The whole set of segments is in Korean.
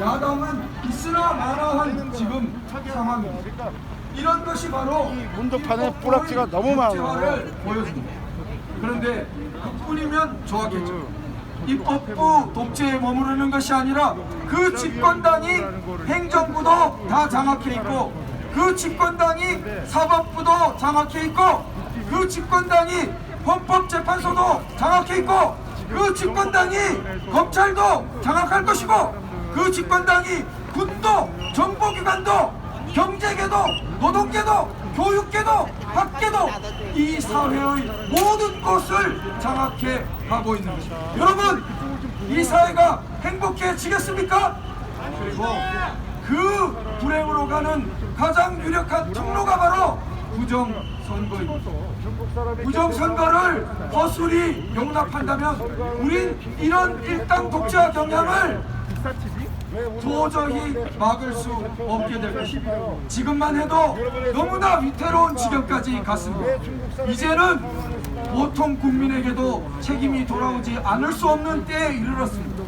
야당은 있으나 마나한 지금 상황입니다. 이런 것이 바로 문도판에 뿌락지가 너무 많아요. 보여줍니다. 그런데 그뿐이면 좋았겠죠. 입법부 독재에 머무르는 것이 아니라 그 집권당이 행정부도 다 장악해 있고 그 집권당이 사법부도 장악해 있고 그 집권당이 헌법재판소도 장악해 있고 그 집권당이 검찰도 장악할 것이고 그 집권당이 군도 정보기관도 경제계도 노동계도 교육계도 학계도 이 사회의 모든 것을 장악해 가고 있는 것입니다. 여러분 이 사회가 행복해지겠습니까? 그리고 그 불행으로 가는 가장 유력한 통로가 바로 부정선거입니다. 부정선거를 허술히 용납한다면 우린 이런 일당 독재와 경향을 도저히 막을 수 없게 될 것입니다. 지금만 해도 너무나 위태로운 지경까지 갔습니다. 이제는 보통 국민에게도 책임이 돌아오지 않을 수 없는 때에 이르렀습니다.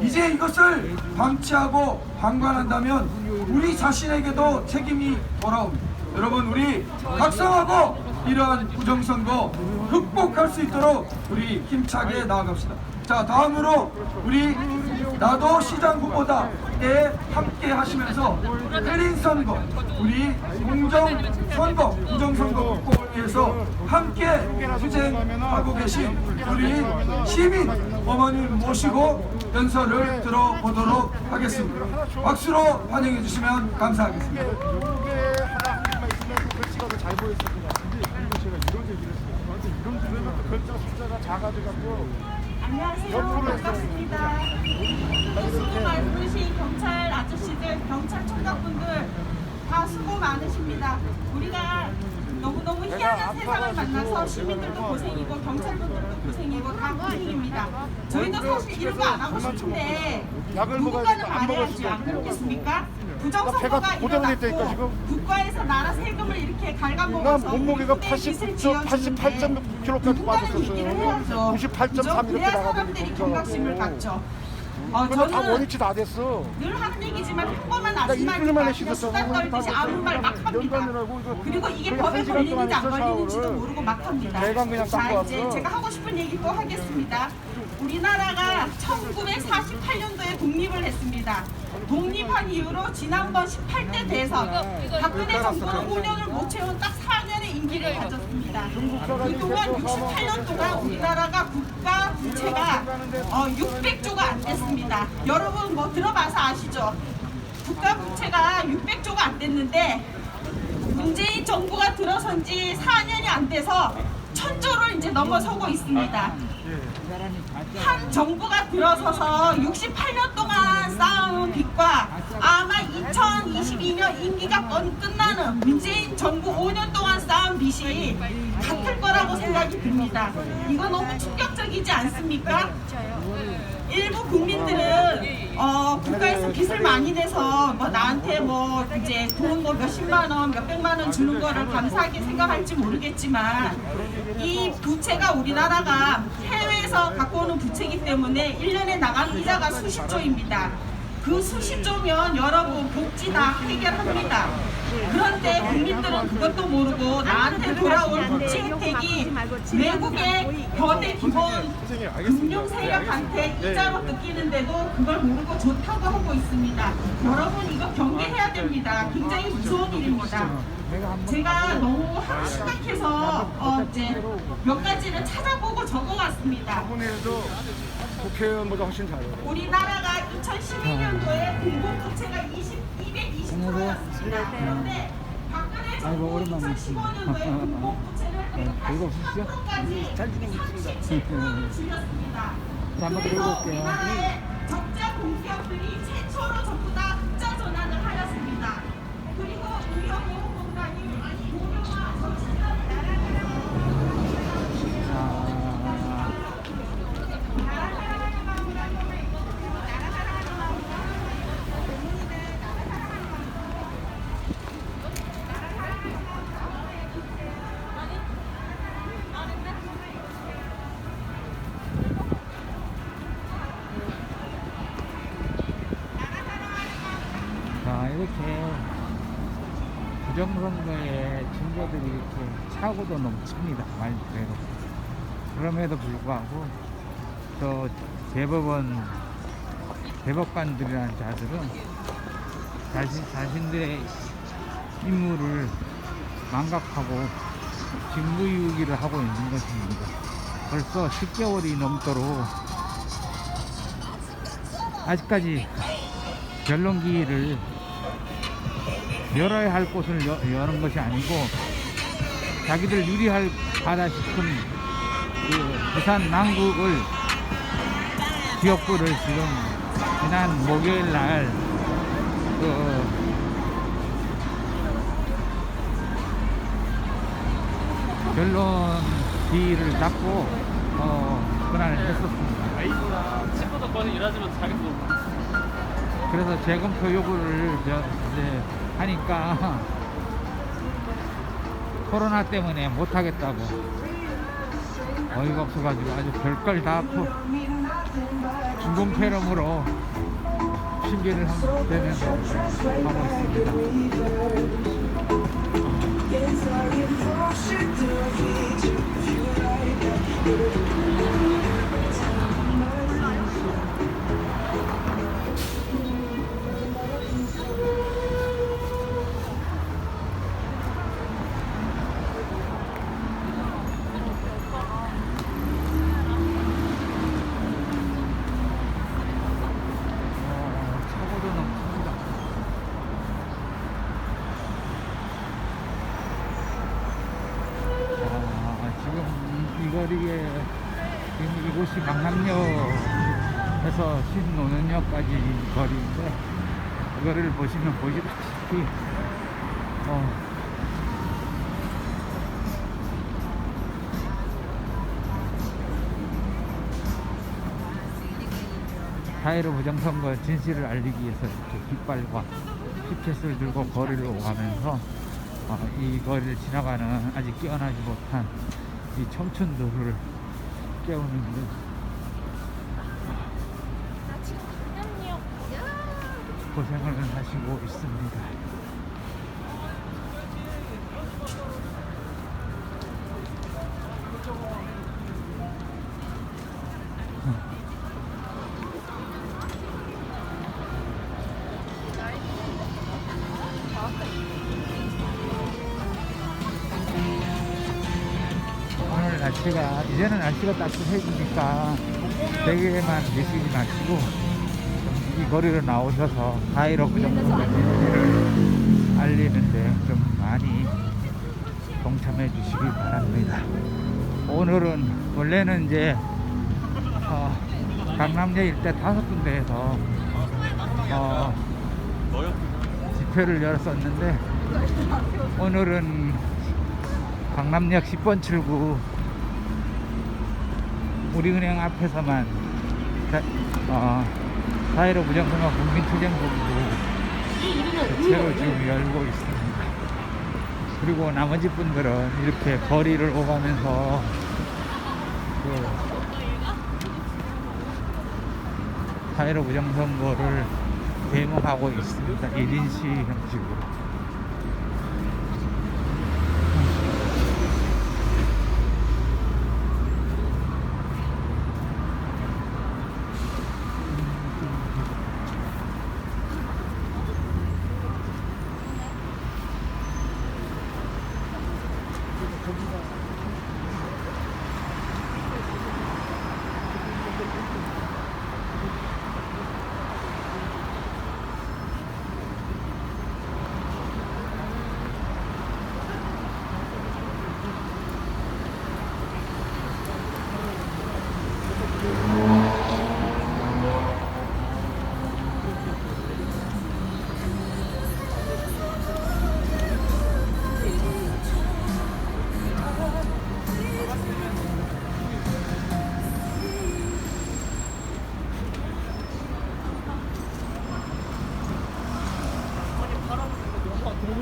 이제 이것을 방치하고 방관한다면 우리 자신에게도 책임이 돌아옵니다. 여러분 우리 각성하고 이러한 부정선거 극복할 수 있도록 우리 힘차게 나아갑시다. 자 다음으로 우리 나도 시장 후보다에 함께 하시면서 때린 선거 우리 공정 선거 부정 선거 극복을 위해서 함께 투쟁하고 계신 우리 시민 어머님 모시고 연설을 들어보도록 하겠습니다. 박수로 환영해 주시면 감사하겠습니다. 잘 보였을 것 같은데 이런 얘기를 했어요. 이런 주변에 글자 숫자가 작아져갖고 안녕하세요. 반갑습니다. 수고 많으신 경찰 아저씨들, 경찰총장분들 다 수고 많으십니다. 우리가 너무너무 희한한 세상을 만나서 시민들도 고생이고 경찰분들도 고생이고 다 고생입니다. 저희도 사실 이런 거 안 하고 싶은데 누군가는 말해야지 안 그렇겠습니까? 부정선거가 일어났고. 국가에서 나라 세금을 이렇게 갉아먹어서 난 몸무게가 우리 80, 빚 을저 지어주는데 88.6kg까지 누군가는 얘기를 해야죠. 98.3 그죠? 이렇게 그래야 나가더니 사람들이 경각심을 검사하고. 갖죠. 어, 근데 다 저는 원위치 다 됐어. 늘 하는 얘기지만 평범한 나 일주일 아줌마니까 만에 그냥 씻었어. 수다 떨듯이 아무 말 막 합니다. 연관이라고 이거 그리고 이게 거의 법에 한 시간 동안 걸리는지 안 했어, 걸리는지도 샤워를. 모르고 막 합니다. 그냥 자 닦고 이제 왔어. 제가 하고 싶은 얘기 또 하겠습니다. 우리나라가 1948년도에 독립을 했습니다. 독립한 이후로 지난번 18대 대선 박근혜 정부는 5년을 못 채운 딱 4년의 임기를 가졌습니다. 그동안 68년 동안 우리나라가 국가 부채가 어, 600조가 안 됐습니다. 여러분 뭐 들어봐서 아시죠? 국가 부채가 600조가 안 됐는데 문재인 정부가 들어선 지 4년이 안 돼서 천조를 이제 넘어서고 있습니다. 한 정부가 들어서서 68년 동안 쌓아온 빚과 아마 2022년 임기가 끝- 끝나는 문재인 정부 5년 동안 쌓은 빚이 같을 거라고 생각이 듭니다. 이거 너무 충격적이지 않습니까? 일부 국민들은 어, 국가에서 빚을 많이 내서 뭐 나한테 뭐 이제 돈 뭐 몇십만 원, 몇백만 원 주는 거를 감사하게 생각할지 모르겠지만 이 부채가 우리나라가 해외에서 갖고 오는 부채이기 때문에 1년에 나가는 이자가 수십조입니다. 그 수십 조면 여러분 복지 다 해결합니다. 그런데 국민들은 그것도 모르고 나한테 돌아올 복지 혜택이 외국의 거대 기본 금융 세력한테 이자로 뜯기는데도 그걸 모르고 좋다고 하고 있습니다. 여러분 이거 경계해야 됩니다. 굉장히 무서운 일입니다. 제가 너무 심각해서 어, 이제 몇 가지를 찾아보고 적어왔습니다. 국회의원보다 훨씬 잘해요. 우리나라가 2012년도에 공공 부채가 20, 220%였습니다. 그런데 박근혜 정부 2015년도에 공공 부채를 83%까지 77%를 줄였습니다. 그래서 우리나라의 적자 공기업들이 최초로 전부 다 흑자 전환을 하였습니다. 그리고 의료보 부정선거에 증거들이 이렇게 차고도 넘칩니다. 말 그대로. 그럼에도 불구하고 또 대법원 대법관들이라는 자들은 자신, 자신들의 임무를 망각하고 직무유기를 하고 있는 것입니다. 벌써 10개월이 넘도록 아직까지 변론기일을 열어야 할 곳을 여, 여는 것이 아니고 자기들 유리할 하다 싶은 그 부산 남구을 지역구를 지금 지난 목요일 날그 변론 기일을 잡고 어, 그날 했었습니다. 친구도 거의 일하지만 자기도 그래서 재검토 요구를 저- 이제 하니까 코로나 때문에 못 하겠다고 어이가 없어가지고 아주 별걸 다 푸- 중공패럼으로 한- 대면서 하고 있습니다. 강남역에서 신노년역까지 거리인데 이거를 보시면 보시다시피 어, 사회로 부정선거 진실을 알리기 위해서 이렇게 깃발과 피켓을 들고 거리를 오가면서 어, 이 거리를 지나가는 아직 깨어나지 못한 이 청춘들을 깨우는데 고생을 하시고 있습니다. 이제는 날씨가 따뜻해지니까 베개만 계시지 마시고 거리로 나오셔서 하이로 그 정도 진실을 알리는데 좀 많이 동참해 주시기 바랍니다. 오늘은 원래는 이제 어, 강남역 일대 다섯 군데에서 어, 집회를 열었었는데 오늘은 강남역 10번 출구 우리은행 앞에서만 자, 어, 사회로 부정선거 국민투쟁본부 대체로 지금 열고 있습니다. 그리고 나머지 분들은 이렇게 거리를 오가면서 그 사회로 부정선거를 데모하고 있습니다. 1인시 형식으로.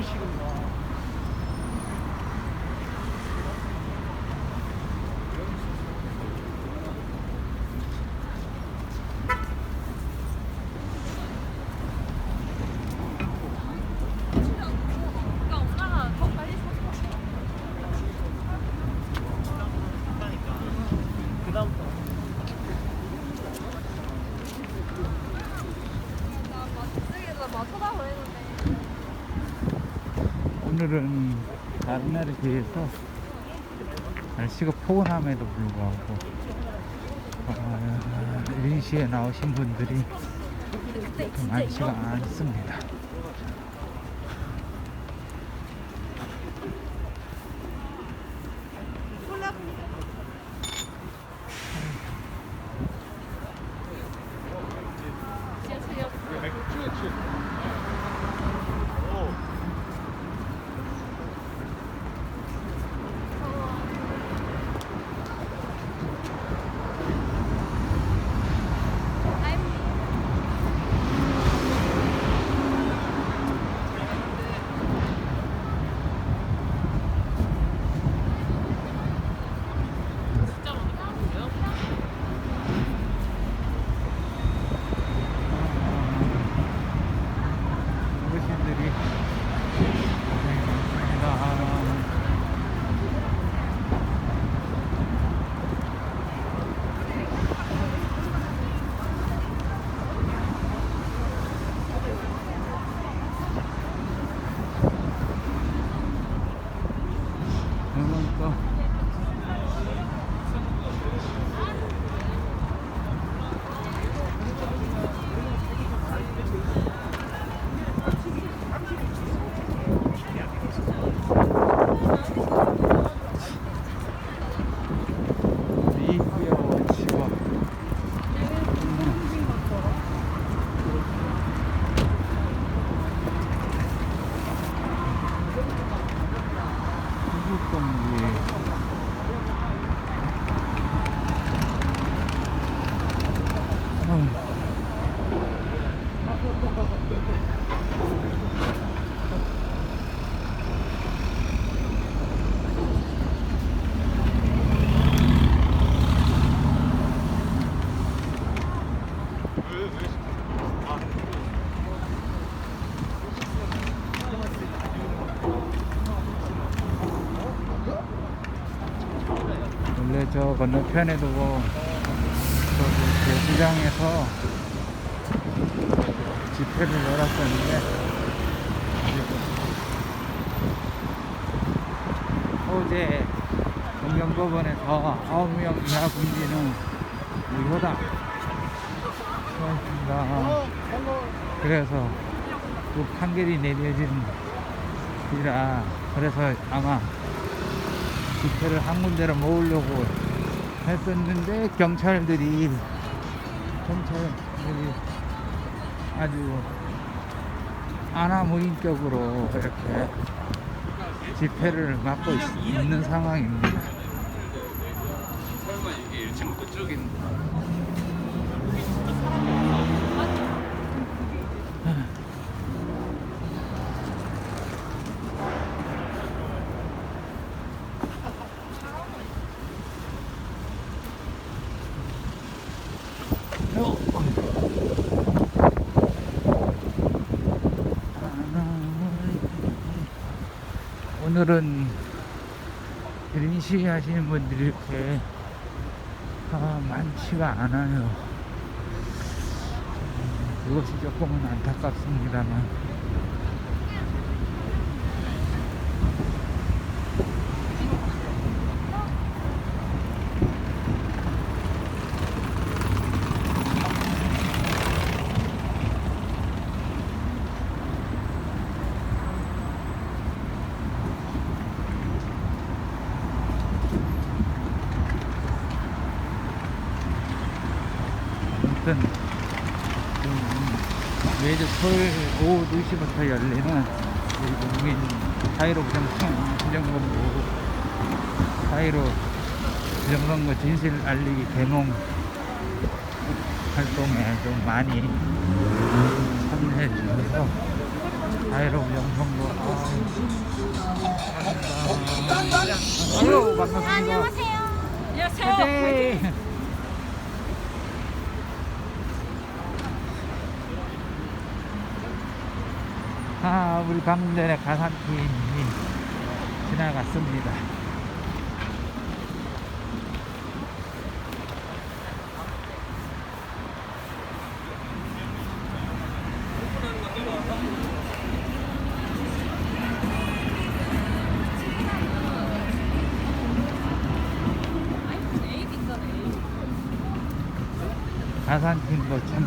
지금 날에 비해서 날씨가 포근함에도 불구하고 어, 린시에 나오신 분들이 많지가 않습니다. 건너편에도 뭐 저기 대시장에서 집회를 열었었는데 어제 동경법원에서 9명 이하 금지는 무효다. 수고하셨습니다. 그래서 그 판결이 내려진 이라. 그래서 아마 집회를 한 군데로 모으려고 했었는데 경찰들이 경찰들이 아주 아나무인격으로 이렇게 집회를 막고 있, 있는 상황입니다. 설마 이게 정부 쪽인 오늘은 인시 하시는 분들이 이렇게 아, 많지가 않아요. 음, 그것이 조금은 안타깝습니다만. 아무튼 음, 매주 토요일 오후 2시부터 열리는 우리 국민 사이로 부정청 부정선거 사이로 부정선거 진실 알리기 개몽 활동에 좀 많이 참여해 주셔서 부정선거 아, 아유 반갑습니다. 안녕하세요. 네. 아, 우리 방금 전에 가산팀이 지나갔습니다.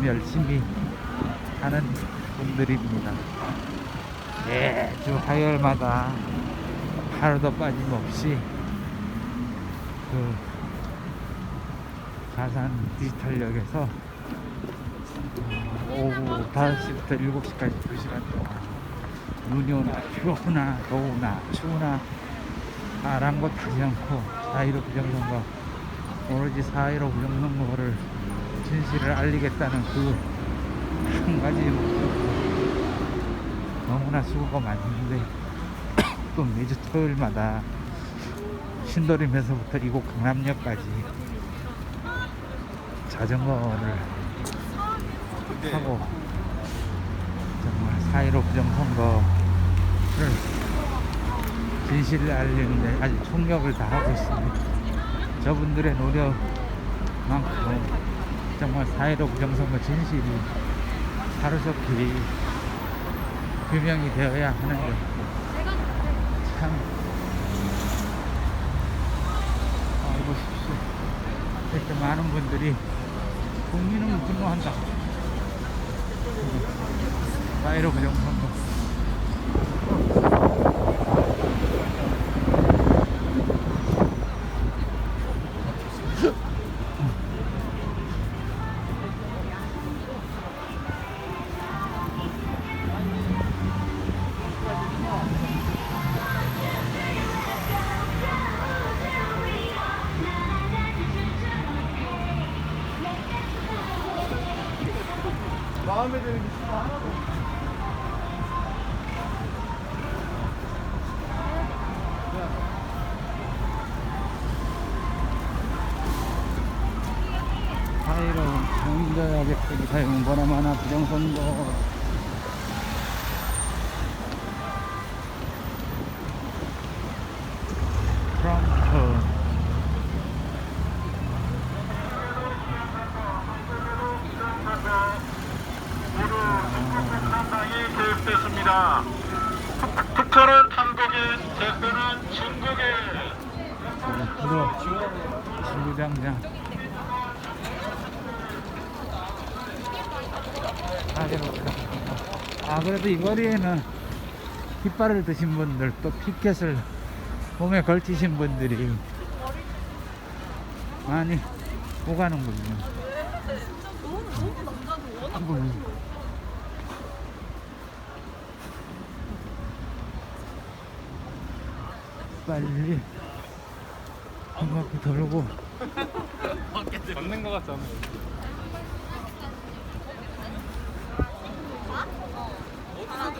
열심히 하는 분들입니다. 매주 화요일마다 하루도 빠짐없이 그 자산 디지털역에서 오후 5시부터 7시까지 2시간 동안 눈이 오나 비 오나 더우나 추우나 아랑곳 하지 않고 4.15 부정선거 오로지 4.15 부정선거를 진실을 알리겠다는 그 한 가지 목적 너무나 수고가 많은데 또 매주 토요일마다 신도림에서부터 이곳 강남역까지 자전거를 하고 정말 4.15 부정선거를 진실을 알리는데 아주 총력을 다하고 있습니다. 저분들의 노력만큼 정말 4.15 부정선거 진실이 하루속히 규명이 되어야 하는데 참. 아, 보십시오. 이렇게 많은 분들이 국민은 분노한다. 4.15 부정선거 마음에 드는 게 있어 하나도 없어. 사이로 경인도야 객석이 사용 보나마나 부정선거 트럼프 상당히 계획됐습니다. 특별한 한국의 대표는 중국의 들어 지구장장 아 그래도 이 거리에는 깃발을 드신 분들 또 피켓을 몸에 걸치신 분들이 많이 오가는군요. 빨리 한 바퀴 돌고 걷는 거 같잖아.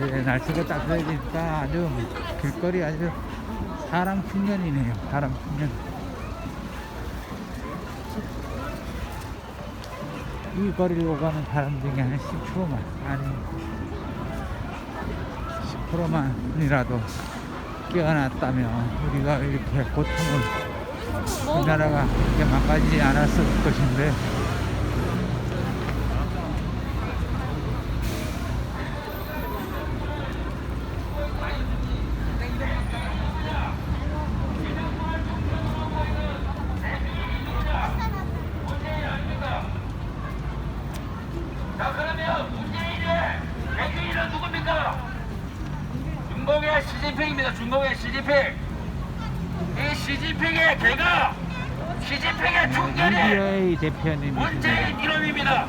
제 날씨가 따뜻해지니까 아주 길거리 아주 사람 풍년이네요 사람 풍년 이 거리를 오가는 사람 중에 한 10%만 아니 10%만이라도 깨어났다면 우리가 이렇게 고통을 우리나라가 이렇게 망가지지 않았을 것인데 자 그러면 문재인의 대주인은 누굽니까? 중국의 시진핑입니다. 중국의 시진핑. 이 시진핑의 개가 시진핑의 총결이 UBA 대표님이시죠 문재인 이름입니다.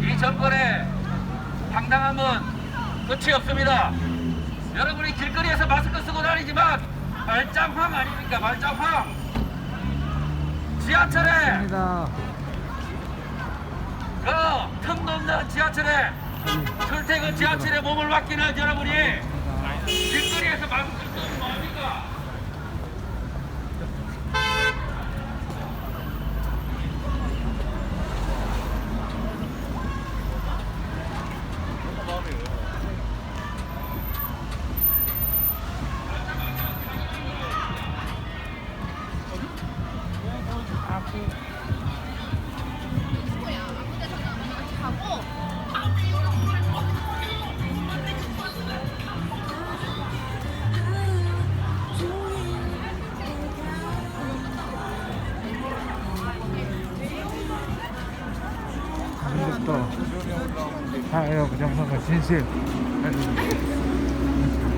이 정권의 당당함은 끝이 없습니다. 여러분이 길거리에서 마스크 쓰고 다니지만 말짱황 아닙니까? 말짱황. 지하철에 감사합니다 그틈 없는 지하철에 출퇴근 지하철에 몸을 맡기는 여러분이 길거리에서 마스크 쓰는 뭡니까?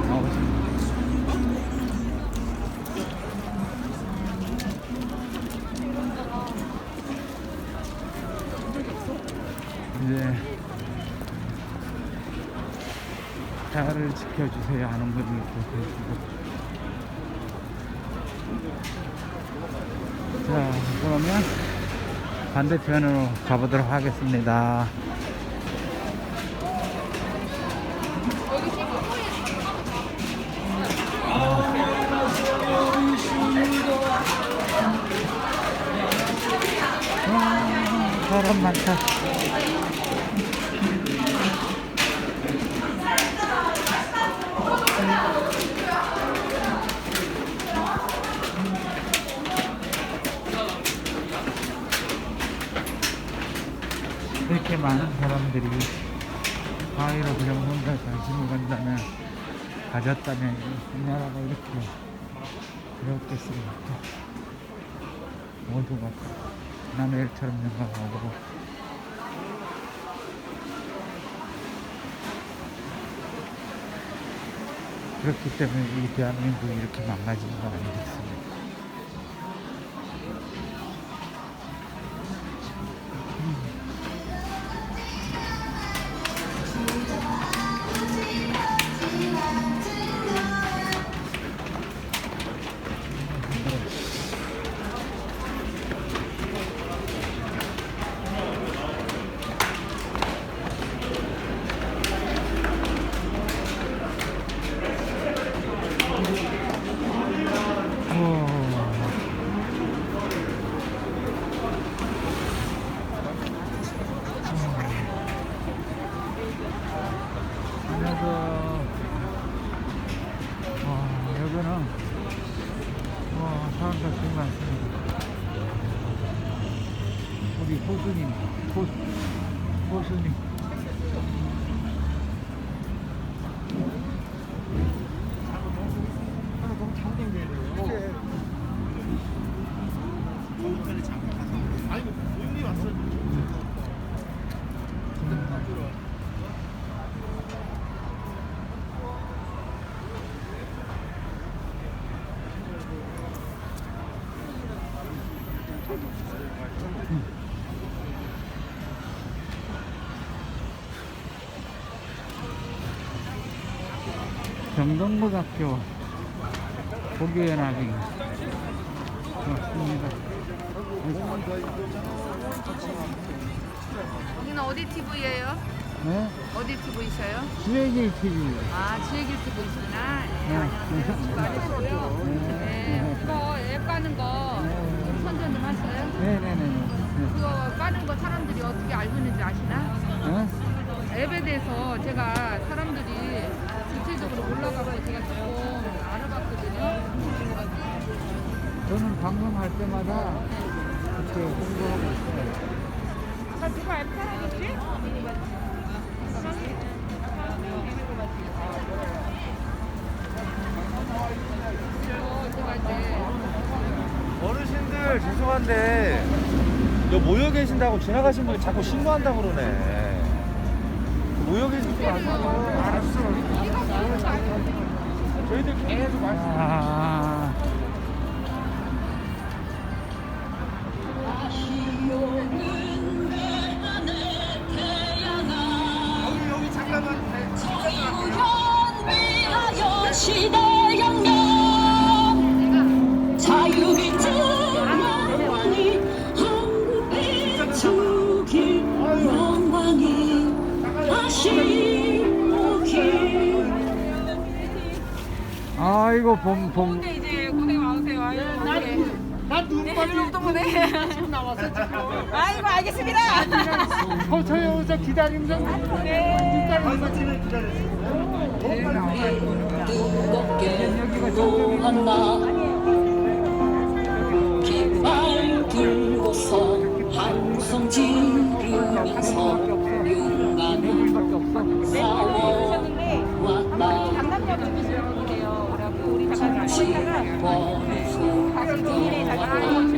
나오십니다. 이제 자를 지켜주세요 하는 분이 또 계시고 자 그러면 반대편으로 가보도록 하겠습니다. 사람 많다. 이렇게 많은 사람들이 과외로 부정선거에 관심을 간다면 가졌다면 이 나라가 이렇게 그렇겠습니까? 모두가 남의 일처럼 생각하고 그렇기 때문에 이 대한민국이 이렇게 망가진 거 아니겠습니까? 경동고등학교 고교연합이 고맙습니다. 여기는 어디 TV예요? 네? 어디 TV셔요? 주애길 TV. 아, 지혜길 TV시구나. 네, 네. 안녕하세요. 말해주고요. 네. 네, 그거 앱 까는 거 선전 좀 하세요. 네네네. 그거 까는 거 사람들이 어떻게 알고 있는지 아시나? 네? 앱에 대해서 제가 사람들이 구체적으로 올라가고 제가 조금 알아봤거든요. 저는 방송할 때마다 이렇게 홍보하고 있어요. 아까 누가? 어, 이제 어르신들 죄송한데 여 모여 계신다고 지나가신 분이 자꾸 신고한다고 그러네. 모여 계신 분 아니고 알았어. 저희들 계속 말씀. 아, 아이고 봄 봄. 이제 고생 많으세요. 아이고. 나눈 빠지는 때문에 지금 나왔어 지금. 아이고 알겠습니다. 서초에 오서 기다리면서 뜨겁게 만나 ที่ในะกร้